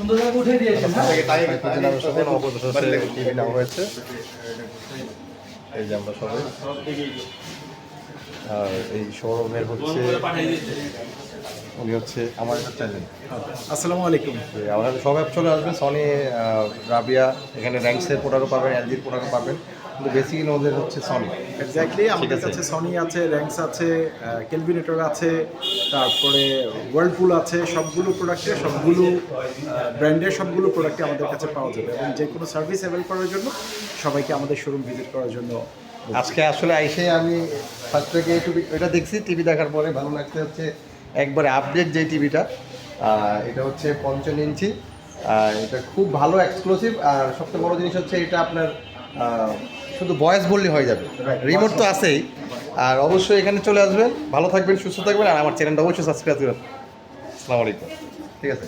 সুন্দর উঠে দিয়েছেন হ্যাঁ? টিভি নেওয়া হয়েছে। এই যে আমরা সবাই। আর এই শোরুমের হচ্ছে উনি হচ্ছে আমার একটা চ্যানেল আসসালামু আলাইকুম। আমাদের অ্যাপ চলে আসবেন সনি রাবিয়া এখানে র্যাঙ্কসের প্রোডাক্টও পাবেন এলজির প্রোডাক্টও পাবেন। কিন্তু বেসিক্যালি ওদের হচ্ছে সনি এক্স্যাক্টলি আমাদের কাছে সনি আছে র্যাঙ্কস আছে ক্যালভিনেটর আছে তারপরে ওয়ার্লপুল আছে সবগুলো প্রোডাক্টে সবগুলো ব্র্যান্ডের সবগুলো প্রোডাক্টে আমাদের কাছে পাওয়া যাবে। এবং যে কোনো সার্ভিস অ্যাভেল করার জন্য সবাইকে আমাদের শোরুম ভিজিট করার জন্য আজকে আসলে আইসে আমি ফার্স্ট থেকে একটু এটা দেখছি টিভি দেখার পরে ভালো লাগছে হচ্ছে একবারে আপডেট যে টিভিটা এটা হচ্ছে পঞ্চান্ন ইঞ্চি আর এটা খুব ভালো এক্সক্লুসিভ আর সবচেয়ে বড় জিনিস হচ্ছে এটা আপনার শুধু বয়স বললে হয়ে যাবে। রিমোট তো আছেই। আর অবশ্যই এখানে চলে আসবেন। ভালো থাকবেন সুস্থ থাকবেন আর আমার চ্যানেলটা অবশ্যই সাবস্ক্রাইব করবেন আসসালামু আলাইকুম। ঠিক আছে।